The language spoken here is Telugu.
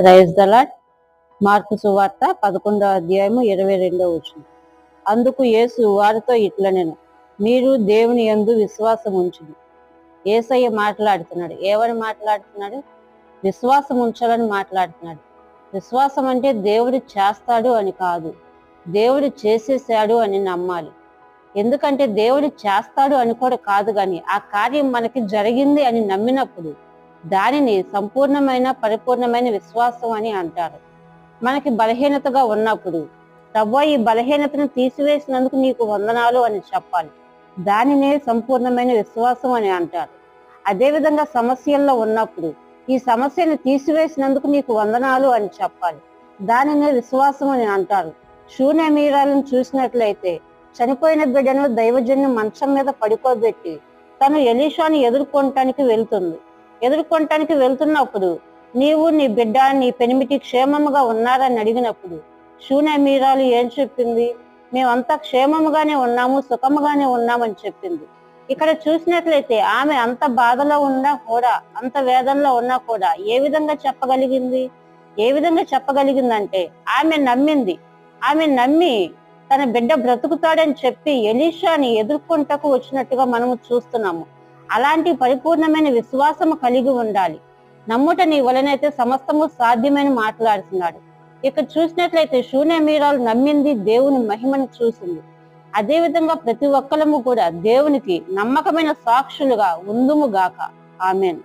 ప్రైజ్ దలాట్ మార్పు సువార్త పదకొండవ అధ్యాయము ఇరవై రెండవ వచ్చిన అందుకు యేసు వారితో ఇట్లా నేను మీరు దేవుని యందు విశ్వాసం ఉంచుడు ఏసయ్య మాట్లాడుతున్నాడు. ఏమని మాట్లాడుతున్నాడు? విశ్వాసం ఉంచాలని మాట్లాడుతున్నాడు. విశ్వాసం అంటే దేవుడు చేస్తాడు అని కాదు. దేవుడు చేసేసాడు అని నమ్మాలి. ఎందుకంటే దేవుడు చేస్తాడు అని కూడా కాదు కానీ ఆ కార్యం మనకి జరిగింది అని నమ్మినప్పుడు దానిని సంపూర్ణమైన పరిపూర్ణమైన విశ్వాసం అని అంటారు. మనకి బలహీనతగా ఉన్నప్పుడు ప్రభు ఈ బలహీనతను తీసివేసినందుకు నీకు వందనాలు అని చెప్పాలి. దానినే సంపూర్ణమైన విశ్వాసం అని అంటారు. అదేవిధంగా సమస్యల్లో ఉన్నప్పుడు ఈ సమస్యను తీసివేసినందుకు నీకు వందనాలు అని చెప్పాలి. దానినే విశ్వాసం అని అంటారు. శూన్య మీరాలను చూసినట్లయితే చనిపోయిన బిడ్డను దైవజన్యం మంచం మీద పడుకోబెట్టి తను ఎలీషాను ఎదుర్కొనటానికి వెళ్తుంది. ఎదుర్కొనటానికి వెళ్తున్నప్పుడు నీవు నీ బిడ్డ నీ పెనిమిటి క్షేమముగా ఉన్నారని అడిగినప్పుడు శూన్య మీరాలు ఏం చెప్పింది? మేమంతా క్షేమముగానే ఉన్నాము సుఖముగానే ఉన్నామని చెప్పింది. ఇక్కడ చూసినట్లయితే ఆమె అంత బాధలో ఉన్నా కూడా అంత వేదనలో ఉన్నా కూడా ఏ విధంగా చెప్పగలిగింది? ఏ విధంగా చెప్పగలిగిందంటే ఆమె నమ్మింది. ఆమె నమ్మి తన బిడ్డ బ్రతుకుతాడని చెప్పి ఎలీషాని ఎదుర్కొంటకు వచ్చినట్టుగా మనము చూస్తున్నాము. అలాంటి పరిపూర్ణమైన విశ్వాసము కలిగి ఉండాలి. నమ్ముట నీ వలనైతే సమస్తము సాధ్యమని మాట్లాడుతున్నాడు. ఇక్కడ చూసినట్లయితే శూన్య మీరాలు నమ్మింది దేవుని మహిమను చూసింది. అదే విధంగా ప్రతి ఒక్కరము కూడా దేవునికి నమ్మకమైన సాక్షులుగా ఉందుము గాక. ఆమెన్.